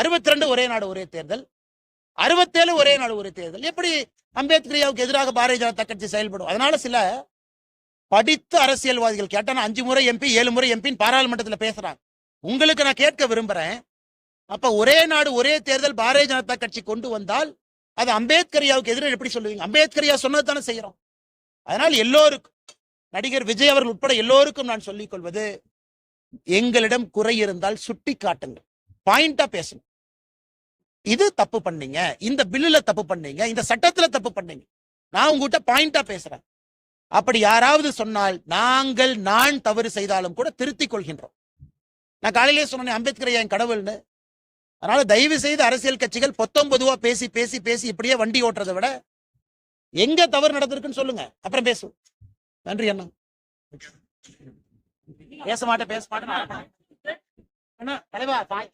அறுபத்தி ரெண்டு ஒரே நாடு ஒரே தேர்தல். அறுபத்தேழு ஒரே நாடு ஒரே தேர்தல். எப்படி அம்பேத்கரியாவுக்கு எதிராக பாரதிய ஜனதா கட்சி செயல்படும்? அதனால சில படித்த அரசியல்வாதிகள் கேட்டா நான் அஞ்சு முறை எம்பி ஏழு முறை எம்பின்னு பாராளுமன்றத்தில் பேசுறாங்க. உங்களுக்கு நான் கேட்க விரும்புறேன். அப்ப ஒரே நாடு ஒரே தேர்தல் பாரதிய ஜனதா கட்சி கொண்டு வந்தால் அது அம்பேத்கரியாவுக்கு எதிராக எப்படி சொல்லுவீங்க? அம்பேத்கரியா சொன்னது தானே செய்யறோம். அதனால் எல்லோருக்கும் நடிகர் விஜய் அவர்கள் உட்பட எல்லோருக்கும் நான் சொல்லிக் கொள்வது எங்களிடம் குறை இருந்தால் சுட்டி காட்டுங்கள் பாயிண்டா பேசணும் இது தப்பு பண்ணீங்க. இந்த பில்லுல தப்பு பண்ணீங்க. இந்த சட்டத்துல தப்பு பண்ணீங்க. நான் உங்ககிட்ட பாயிண்டா பேசுறேன். அப்படி யாராவது சொன்னால் நாங்கள் நான் தவறு செய்தாலும் கூட திருத்திக் கொள்கின்றோம். நான் காலையிலே சொன்னேன் அம்பேத்கர் என் கடவுள்னு? அதனால தயவு செய்து அரசியல் கட்சிகள் பொத்தொன்பதுவா பேசி பேசி பேசி இப்படியே வண்டி ஓட்டுறதை விட எங்க தவறு நடந்திருக்குன்னு சொல்லுங்க. அப்புறம் பேசுவோம் நன்றி அண்ணா. பேச மாட்டேன் பேச மாட்டேன். தலைவா தாய்